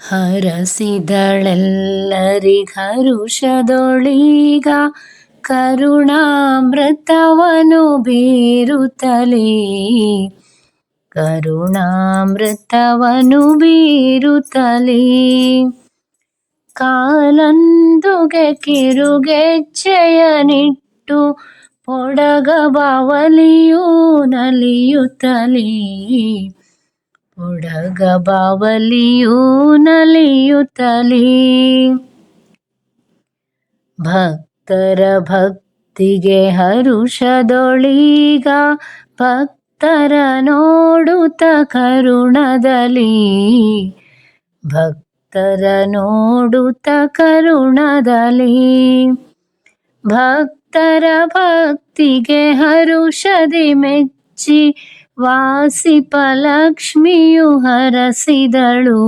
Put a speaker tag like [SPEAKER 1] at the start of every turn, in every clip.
[SPEAKER 1] ಹರಸಿದಳೆಲ್ಲರಿಗರುಷದೊಳೀಗ ಕರುಣಾಮೃತವನು ಬೀರುತ್ತಲೇ. ಕರುಣಾಮೃತವನು ಬೀರುತ್ತಲೇ. ಕಾಲಂದುಗೆ ಕಿರುಗೆಚ್ಚೆಯನಿಟ್ಟು ಪೊಡಗಬಾವಲಿಯೂ ನಲಿಯುತ್ತಲೇ. ಪೊಡಗ ಬಾವಲಿಯೂ ನಲಿಯುತ್ತಲೇ ಭಕ್ತರ ಭಕ್ತಿಗೆ ಹರುಷದೊಳೀಗ ಭಕ್ತರ ನೋಡುತ್ತ ಕರುಣದಲ್ಲಿ. ಭಕ್ತರ ನೋಡುತ್ತ ಕರುಣದಲ್ಲಿ. ಭಕ್ತರ ಭಕ್ತಿಗೆ ಹರುಷದಿ ಮೆಚ್ಚಿ ವಾಸಿಪ ಲಕ್ಷ್ಮಿಯು ಹರಸಿದಳು.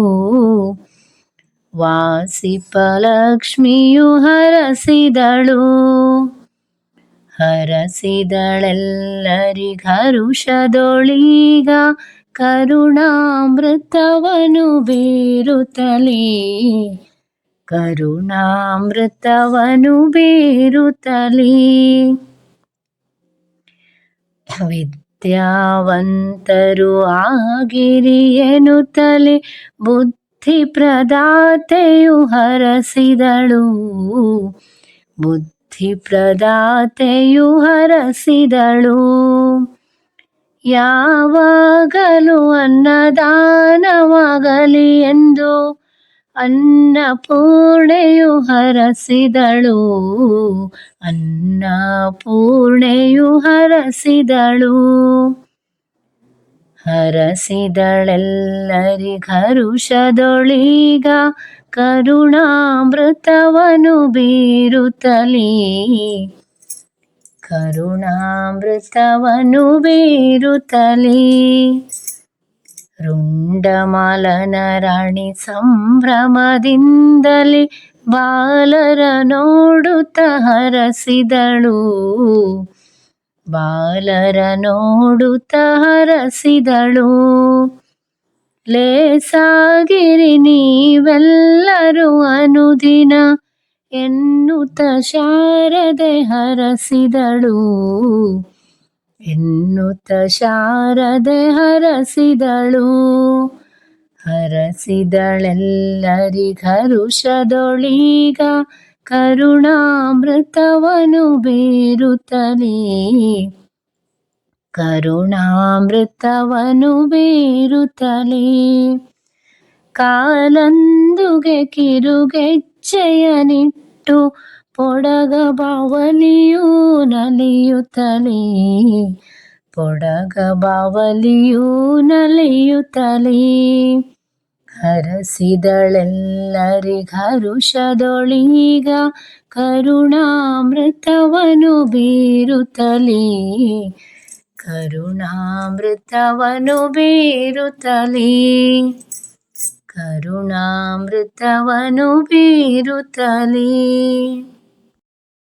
[SPEAKER 1] ವಾಸಿಪಲಕ್ಷ್ಮಿಯು ಹರಸಿದಳು. ಹರಸಿದಳೆಲ್ಲರಿಗರುಷದೊಳೀಗ ಕರುಣಾಮೃತವನು ಬೀರುತ್ತಲೇ. ಕರುಣಾಮೃತವನು ಬೀರುತ್ತಲೇ. ವಿದ್ಯಾವಂತರು ಆಗಿರಿ ಎನ್ನುತ್ತಲೇ ಬುದ್ಧಿ ಪ್ರದಾತೆಯು ಹರಸಿದಳು. ಬುದ್ಧಿ ಪ್ರದಾತೆಯು ಹರಸಿದಳು. ಯಾವಾಗಲೂ ಅನ್ನದಾನವಾಗಲಿ ಎಂದು ಅನ್ನಪೂರ್ಣೆಯು ಹರಸಿದಳು. ಅನ್ನಪೂರ್ಣೆಯು ಹರಸಿದಳು. ಹರಸಿದಳೆಲ್ಲರಿಗರುಷದೊಳೀಗ ಕರುಣಾಮೃತವನು ಬೀರುತ್ತಲೀ. ಕರುಣಾಮೃತವನು ಬೀರುತ್ತಲೇ. ರುಂಡಮಾಲನ ರಾಣಿ ಸಂಭ್ರಮದಿಂದಲೇ ಬಾಲರ ನೋಡುತ್ತ ಹರಸಿದಳು. ಬಾಲರ ನೋಡುತ್ತ ಹರಸಿದಳು. ಲೇಸಾಗಿರಿ ನೀವೆಲ್ಲರೂ ಅನುದಿನ ಎನ್ನುತ್ತ ಶಾರದೆ ಹರಸಿದಳು. ಎನ್ನುತ್ತ ಶಾರದೆ ಹರಸಿದಳು. ಹರಸಿದಳೆಲ್ಲರಿಗರುಷದೊಳೀಗ ಕರುಣಾಮೃತವನು ಬೀರುತ್ತಲೇ. ಕರುಣಾಮೃತವನು ಬೀರುತ್ತಲೇ. ಕಾಲಂದುಗೆ ಕಿರುಗೆಚ್ಚೆಯನಿಟ್ಟು ಪೊಡಗ ಬಾವಲಿಯೂ ನಲಿಯುತ್ತಲೇ ಪೊಡಗ ಬಾವಲಿಯೂ ನಲಿಯುತ್ತಲೇ. ಹರಸಿದಳೆಲ್ಲರಿಗರುಷದೊಳೀಗ ಕರುಣಾಮೃತವನು ಬೀರುತ್ತಲೇ ಕರುಣಾಮೃತವನು ಬೀರುತ್ತಲೇ. ಕರುಣಾಮೃತವನು ಬೀರುತ್ತಲೇ.